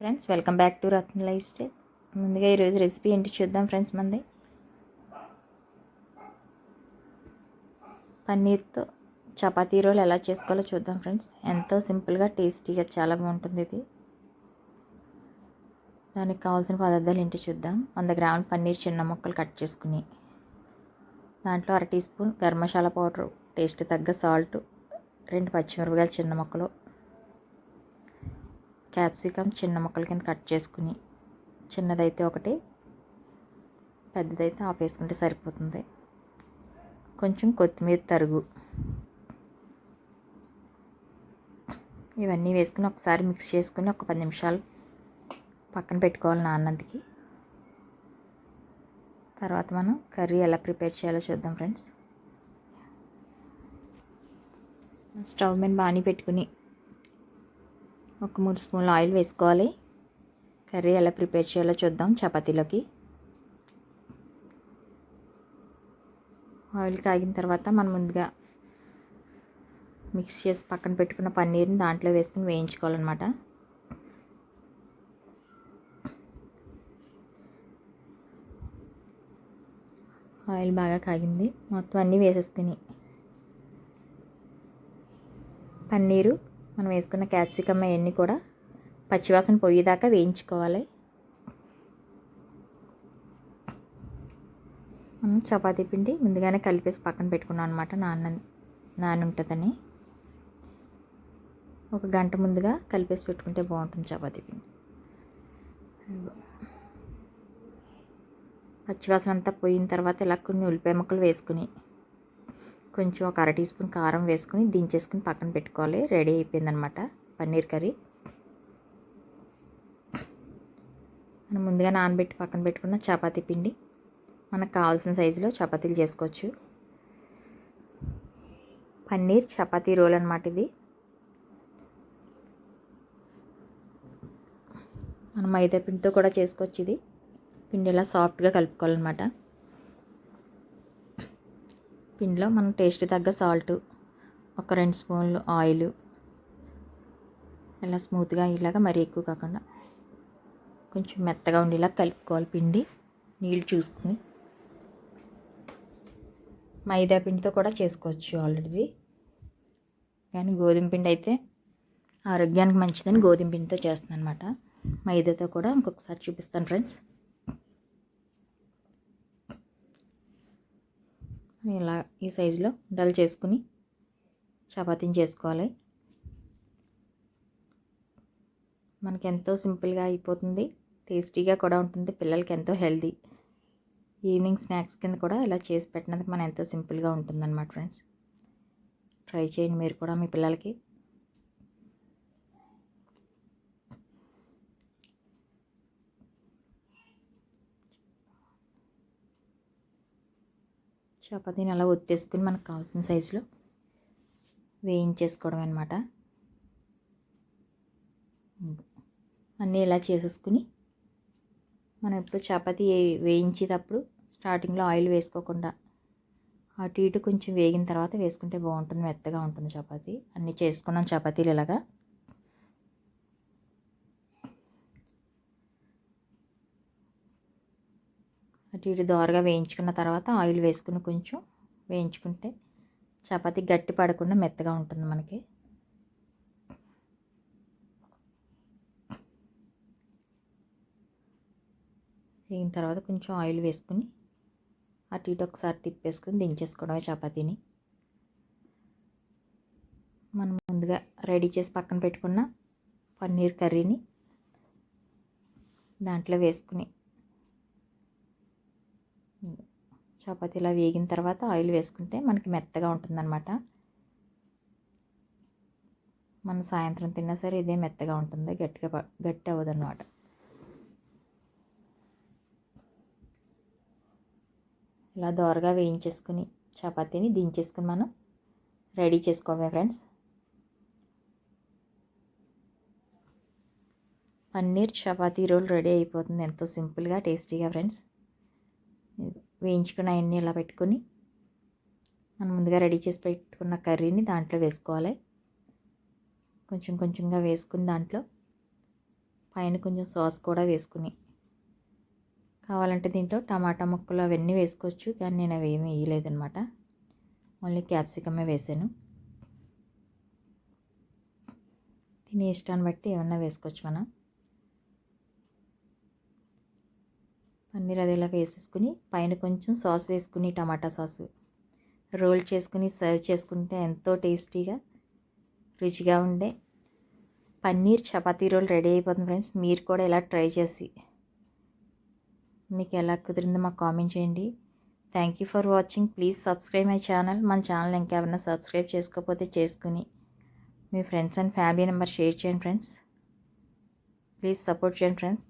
Friends welcome back to Ratna lifestyle. ముందుగా ఈరోజు recipe ఏంటి చూద్దాం ఫ్రెండ్స్ మంది. పన్నీర్తో చపాతీ రోల్ ఎలా చేసుకోవాలో చూద్దాం ఫ్రెండ్స్. ఎంతో సింపుల్గా టేస్టీగా చాలా బాగుంటుంది ఇది. దానికి కావాల్సిన పదార్థాలు ఏంటి చూద్దాం. వంద గ్రాముల పన్నీర్ చిన్న ముక్కలు కట్ చేసుకుని దాంట్లో అర teaspoon garam masala taste తగ్గ సాల్ట్ రెండు పచ్చిమిరపకాయలు చిన్న ముక్కలు క్యాప్సికమ్ చిన్న ముక్కల కింద కట్ చేసుకుని చిన్నదైతే ఒకటి పెద్దదైతే ఆఫ్ వేసుకుంటే సరిపోతుంది. కొంచెం కొత్తిమీర తరుగు. ఇవన్నీ వేసుకుని ఒకసారి మిక్స్ చేసుకుని ఒక పది నిమిషాలు పక్కన పెట్టుకోవాలి నాన్నందుకి. తర్వాత మనం కర్రీ ఎలా ప్రిపేర్ చేయాలో చూద్దాం ఫ్రెండ్స్. స్టవ్ మీద బాణీ పెట్టుకుని ఒక మూడు స్పూన్లు ఆయిల్ వేసుకోవాలి. కర్రీ ఎలా ప్రిపేర్ చేయాలో చూద్దాం చపాతీలోకి. ఆయిల్ కాగిన తర్వాత మనం ముందుగా మిక్స్ చేసి పక్కన పెట్టుకున్న పన్నీర్ని దాంట్లో వేసుకుని వేయించుకోవాలన్నమాట. ఆయిల్ బాగా కాగింది. మొత్తం అన్నీ వేసేసుకుని. పన్నీరు మనం వేసుకున్న క్యాప్సికమ్ అవన్నీ కూడా పచ్చివాసన పోయేదాకా వేయించుకోవాలి. మనం చపాతీ పిండి ముందుగానే కలిపేసి పక్కన పెట్టుకున్నాం అనమాట నాన్న నాన్న ఉంటుందని ఒక గంట ముందుగా కలిపేసి పెట్టుకుంటే బాగుంటుంది చపాతీ పిండి. పచ్చివాసన అంతా పోయిన తర్వాత ఇలా కొన్ని ఉల్లిపాయ ముక్కలు వేసుకుని కొంచెం ఒక అర టీ స్పూన్ కారం వేసుకుని దించేసుకుని పక్కన పెట్టుకోవాలి. రెడీ అయిపోయిందనమాట పన్నీర్ కర్రీ. మనం ముందుగా నానబెట్టి పక్కన పెట్టుకున్న చపాతీ పిండి. మనకు కావాల్సిన సైజులో చపాతీలు చేసుకోవచ్చు. పన్నీర్ చపాతీ రోల్ అనమాట ఇది. మనం మైదా పిండితో కూడా చేసుకోవచ్చు ఇది. పిండి ఇలా సాఫ్ట్గా కలుపుకోవాలన్నమాట. పిండిలో మనం టేస్ట్ తగ్గ సాల్ట్ ఒక రెండు స్పూన్లు ఆయిల్ ఇలా స్మూత్గా ఇలాగా మరీ ఎక్కువ కాకుండా కొంచెం మెత్తగా ఉండేలా కలుపుకోవాలి పిండి నీళ్ళు చూసుకుని. మైదా పిండితో కూడా చేసుకోవచ్చు ఆల్రెడీ కానీ గోధుమ పిండి అయితే ఆరోగ్యానికి మంచిదని గోధుమ పిండితో చేస్తున్నాను అనమాట మైదాతో కూడా ఇంకొకసారి చూపిస్తాను ఫ్రెండ్స్. ఇలా ఈ సైజులో డల్ చేసుకుని చపాతీని చేసుకోవాలి. మనకి ఎంతో సింపుల్గా అయిపోతుంది టేస్టీగా కూడా ఉంటుంది పిల్లలకి ఎంతో హెల్దీ ఈవినింగ్ స్నాక్స్ కింద కూడా ఇలా చేసి పెట్టినందుకు మనం ఎంతో సింపుల్గా ఉంటుందన్నమాట ఫ్రెండ్స్. ట్రై చేయండి మీరు కూడా మీ పిల్లలకి. చపాతీని అలా ఒత్తేసుకుని మనకు కావాల్సిన సైజులో వేయించేసుకోవడం అనమాట అన్నీ ఇలా చేసేసుకుని మనం ఇప్పుడు చపాతీ వేయించేటప్పుడు స్టార్టింగ్లో ఆయిల్ వేసుకోకుండా అటు ఇటు కొంచెం వేగిన తర్వాత వేసుకుంటే బాగుంటుంది మెత్తగా ఉంటుంది చపాతీ. అన్నీ చేసుకున్నాం చపాతీలు ఇలాగా. అటు ఇటు దోరగా వేయించుకున్న తర్వాత ఆయిల్ వేసుకుని కొంచెం వేయించుకుంటే చపాతి గట్టి పడకుండా మెత్తగా ఉంటుంది మనకి. వేగిన తర్వాత కొంచెం ఆయిల్ వేసుకుని అటు ఇటు ఒకసారి తిప్పేసుకుని దించేసుకోవడమే చపాతీని. మనం ముందుగా రెడీ చేసి పక్కన పెట్టుకున్న పన్నీర్ కర్రీని దాంట్లో వేసుకుని చపాతీ ఇలా వేగిన తర్వాత ఆయిల్ వేసుకుంటే మనకి మెత్తగా ఉంటుందన్నమాట. మనం సాయంత్రం తిన్నా సరే ఇదే మెత్తగా ఉంటుంది గట్టిగా గట్టి అవ్వదు అన్నమాట ఇలా దోరగా వేయించేసుకుని చపాతీని దించేసుకుని మనం రెడీ చేసుకోవడమే friends. Paneer chapati roll ready అయిపోతుంది ఎంతో సింపుల్గా టేస్టీగా ఫ్రెండ్స్. వేయించుకుని అవన్నీ ఇలా పెట్టుకొని మనం ముందుగా రెడీ చేసి పెట్టుకున్న కర్రీని దాంట్లో వేసుకోవాలి. కొంచెం కొంచెంగా వేసుకుని దాంట్లో పైన కొంచెం సాస్ కూడా వేసుకుని కావాలంటే దీంట్లో టమాటా ముక్కలు అవన్నీ వేసుకోవచ్చు కానీ నేను అవి ఏమీ వేయలేదనమాట ఓన్లీ క్యాప్సికమే వేసాను. తినే ఇష్టాన్ని బట్టి ఏమన్నా వేసుకోవచ్చు మనం. పన్నీర్ అది వేసేసుకుని పైన కొంచెం సాస్ వేసుకుని టమాటా సాస్. రోల్ చేసుకుని సర్వ్ చేసుకుంటే ఎంతో టేస్టీగా రుచిగా ఉండే పన్నీర్ చపాతీ రోల్ రెడీ అయిపోతుంది ఫ్రెండ్స్. మీరు కూడా ఇలా ట్రై చేసి మీకు ఎలా కుదిరిందో మాకు కామెంట్ చేయండి. Thank you for watching. Please subscribe my channel. మన ఛానల్ ఇంకెవరైనా సబ్స్క్రైబ్ చేసుకోకపోతే చేసుకుని మీ friends and family number share చేయండి ఫ్రెండ్స్. ప్లీజ్ సపోర్ట్ చేయండి ఫ్రెండ్స్.